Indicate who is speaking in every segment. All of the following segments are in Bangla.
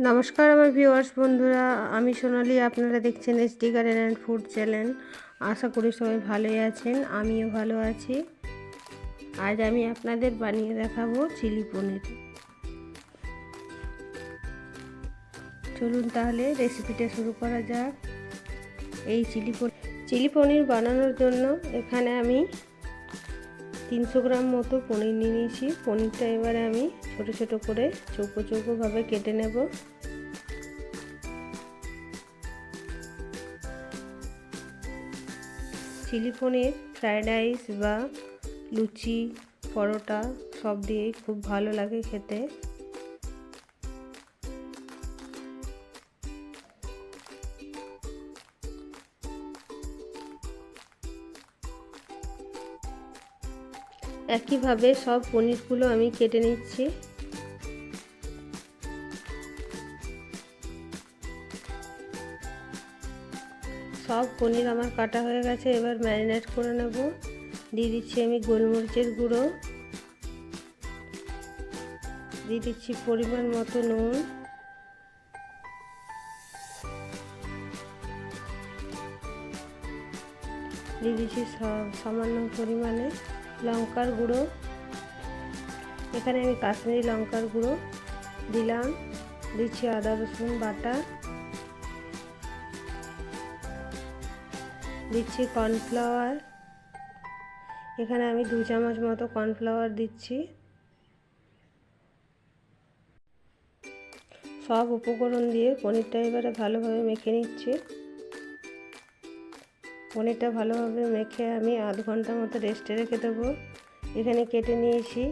Speaker 1: নমস্কার আমার ভিউয়ার্স বন্ধুরা, আমি সোনালি, আপনারা দেখছেন SD garden and food channel আশা করি সবাই ভালোই আছেন, আমিও ভালো আছি। আজ আমি আপনাদের বানিয়ে দেখাবো চিলি পনির। চলুন তাহলে রেসিপিটা শুরু করা যাক। এই চিলি পনির চিলি পনির বানানোর জন্য এখানে আমি তিনশো গ্রাম মতো পনির নিয়ে নিয়েছি। পনিরটা এবারে আমি ছোট ছোট করে চৌকো চৌকোভাবে কেটে নেব। চিলি পনির ফ্রায়েড রাইস বা লুচি, পরোটা সব দিয়েই খুব ভালো লাগে খেতে। একইভাবে সব পনিরগুলো আমি কেটে নিচ্ছি। সব পনির আমার কাটা হয়ে গেছে, এবার ম্যারিনেট করে নেব। দিয়ে দিচ্ছি আমি গোলমরিচের গুঁড়ো। দিয়ে দিচ্ছি পরিমাণ মতো নুন। দিয়ে দিচ্ছি সামান্য পরিমাণে। লঙ্কার গুঁড়ো। এখানে আমি কাশ্মীরি লঙ্কার গুঁড়ো দিলাম। দিচ্ছি আদা, রসুন, বাটা। দিচ্ছি কর্নফ্লাওয়ার। এখানে আমি দু চামচ মতো কর্নফ্লাওয়ার দিচ্ছি। সব উপকরণ দিয়ে পনিরটা এবারে ভালোভাবে মেখে নিচ্ছি। পনিরটা ভালোভাবে মেখে আমি আধ ঘণ্টা মতো রেস্টে রেখে দেবো। এখানে কেটে নিয়েছি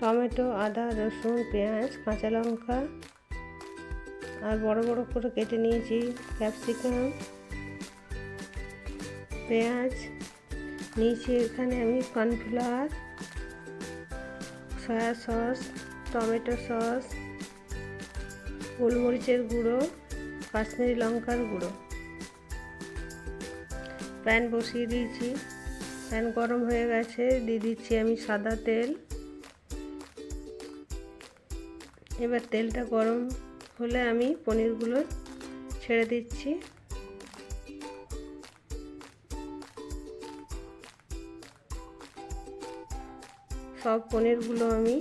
Speaker 1: টমেটো, আদা, রসুন, পেঁয়াজ, কাঁচা লঙ্কা আর বড় বড় করে কেটে নিয়েছি ক্যাপসিকাম, পেঁয়াজ। নিয়েছি এখানে আমি cornflour, soya sauce, tomato sauce, গোলমরিচের গুঁড়ো, কাশ্মীরি লঙ্কার গুঁড়ো। প্যান বসিয়ে দিয়েছি। প্যান গরম হয়ে গেছে, দিয়ে দিচ্ছি আমি সাদা তেল। এবার তেলটা গরম হলে আমি পনিরগুলো ছেড়ে দিচ্ছি। সব পনিরগুলো আমি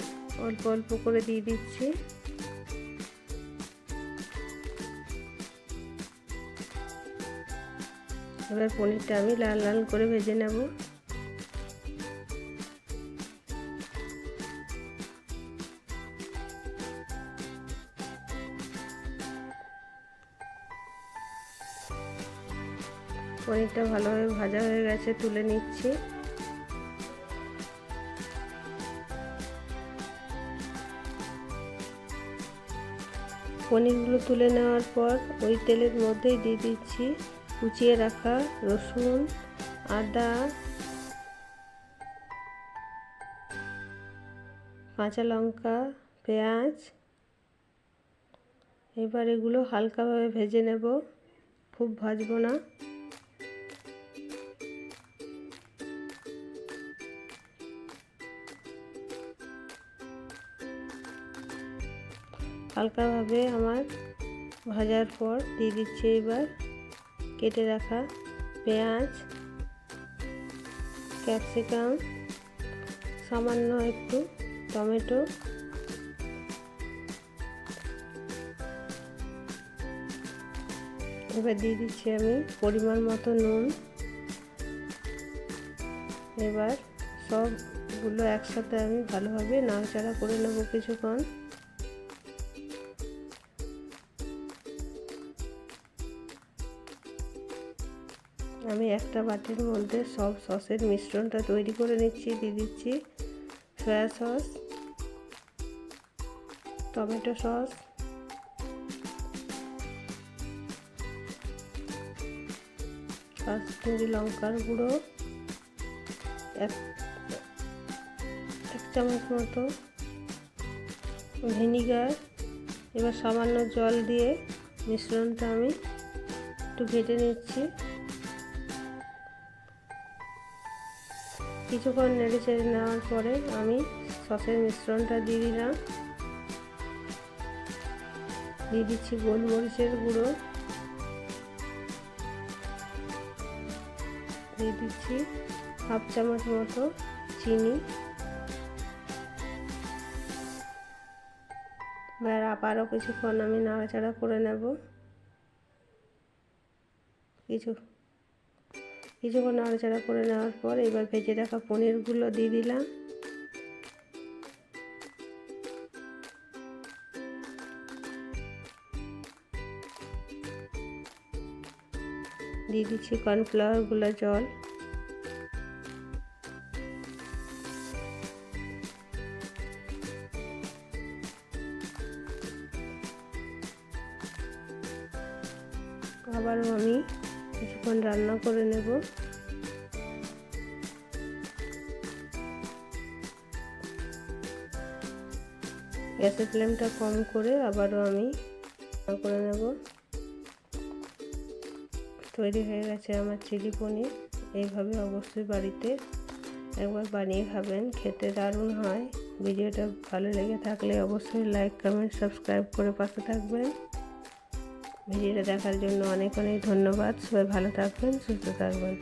Speaker 1: অল্প অল্প করে দিয়ে দিচ্ছি। এবার পনিরটা আমি লাল লাল করে ভেজে নেব। পনিরটা ভালোভাবে ভাজা হয়ে গেছে, তুলে নিচ্ছি। পনিরগুলো তুলে নেওয়ার পর ওই তেলের মধ্যেই দিয়ে দিচ্ছি। কুচিয়ে রাখা রসুন, আদা, কাঁচা লঙ্কা, পেঁয়াজ। এবার এগুলো হালকাভাবে ভেজে নেব। খুব ভাজবো না। হালকাভাবে আমার ভাজার পর দিয়ে দিচ্ছি এবার কেটে রাখা পেঁয়াজ, ক্যাপসিকাম, সামান্য একটু টমেটো, এবার দিয়ে দিচ্ছি আমি পরিমাণ মতো নুন। এবার সবগুলো একসাথে আমি ভালোভাবে নাড়াচাড়া করে নেব কিছুক্ষণ। আমি একটা বাটির মধ্যে সব সসের মিশ্রণটা তৈরি করে নিচ্ছি, দিয়ে দিচ্ছি soya sauce tomato sauce Kashmiri লঙ্কার গুঁড়ো এক চামচ মতো ভিনিগার, এবার সামান্য জল দিয়ে মিশ্রণটা আমি একটু ঘেটে নিচ্ছি। কিছুক্ষণ নেড়ে চেড়ে নেওয়ার পরে আমি সসের মিশ্রণটা দিয়ে দিলাম। দিয়ে দিচ্ছি গোলমরিচের গুঁড়ো। দিয়ে দিচ্ছি হাফ চামচ মতো চিনি। এবার আবারও কিছুক্ষণ আমি নাড়াচাড়া করে নেব। কিছু কিছুক্ষণ নাড়াচাড়া করে নেওয়ার পর এবার ভেজে রাখা পনিরগুলো দিয়ে দিলাম। দিয়ে দিচ্ছি কর্নফ্লাওয়ারগুলো জল। আবারও আমি কিছুক্ষণ রান্না করে নেব। গ্যাসের ফ্লেমটা কম করে আবারও আমি করে নেব। তৈরি হয়ে গেছে আমার চিলি পনির। এইভাবে অবশ্যই বাড়িতে একবার বানিয়ে খাবেন, খেতে দারুণ হয়। ভিডিওটা ভালো লেগে থাকলে অবশ্যই লাইক, কমেন্ট, সাবস্ক্রাইব করে পাশে থাকবেন। ভিডিওটা দেখার জন্য অনেক অনেক ধন্যবাদ। সবাই ভালো থাকবেন সুস্থ থাকবেন।